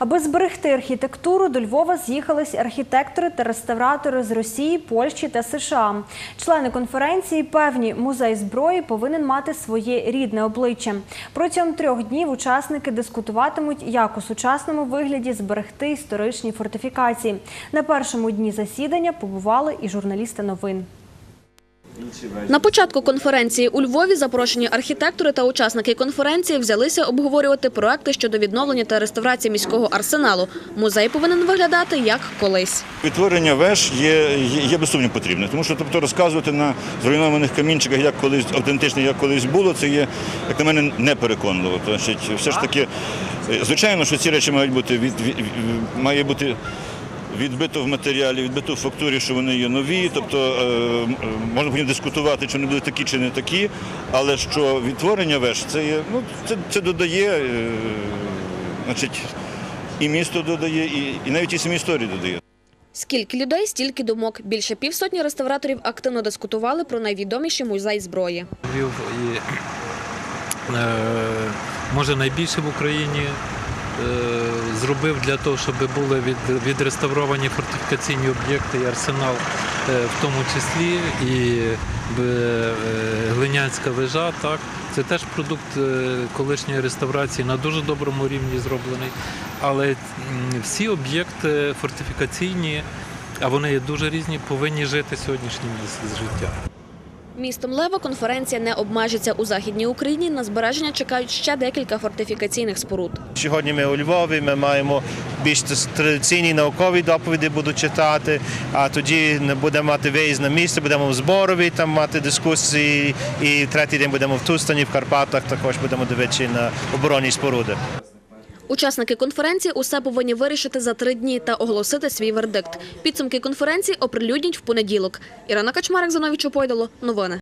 Аби зберегти архітектуру, до Львова з'їхались архітектори та реставратори з Росії, Польщі та США. Члени конференції певні, музей зброї повинен мати своє рідне обличчя. Протягом трьох днів учасники дискутуватимуть, як у сучасному вигляді зберегти історичні фортифікації. На першому дні засідання побували і журналісти новин. На початку конференції у Львові запрошені архітектори та учасники конференції взялися обговорювати проекти щодо відновлення та реставрації міського арсеналу. Музей повинен виглядати як колись. Відтворення веж є, є, є без сумніву потрібне, тому що тобто розказувати на зруйнованих камінчиках, як колись автентично, як колись було, це є, як на мене, непереконливо. Значить, все ж таки, е, звичайно, що ці речі мають бути від, від, від- має бути. Відбито в матеріалі, відбито в фактурі, що вони є нові. Тобто е, е, можна потім дискутувати, чи вони були такі, чи не такі. Але що відтворення веж, це є, ну це, це додає, е, значить, і місто додає, і, і навіть і самі історії додає. Скільки людей, стільки думок. Більше півсотні реставраторів активно дискутували про найвідоміший музей зброї. Львів і е, може найбільше в Україні зробив для того, щоб були від, відреставровані фортифікаційні об'єкти і арсенал, е, в тому числі і е, Глинянська вежа. Так. Це теж продукт е, колишньої реставрації на дуже доброму рівні зроблений. Але всі об'єкти фортифікаційні, а вони є дуже різні, повинні жити сьогоднішнім з- з життя. Містом Лева конференція не обмежиться у Західній Україні. На збереження чекають ще декілька фортифікаційних споруд. Сьогодні ми у Львові, ми маємо більш традиційні наукові доповіді будуть читати, а тоді будемо мати виїзд на місце, будемо в зборові там мати дискусії, і третій день будемо в Тустані, в Карпатах, також будемо дивитися на оборонні споруди. Учасники конференції усе повинні вирішити за три дні та оголосити свій вердикт. Підсумки конференції оприлюднять в понеділок. Ірина Качмарик, Зановій Пойдало. Новини.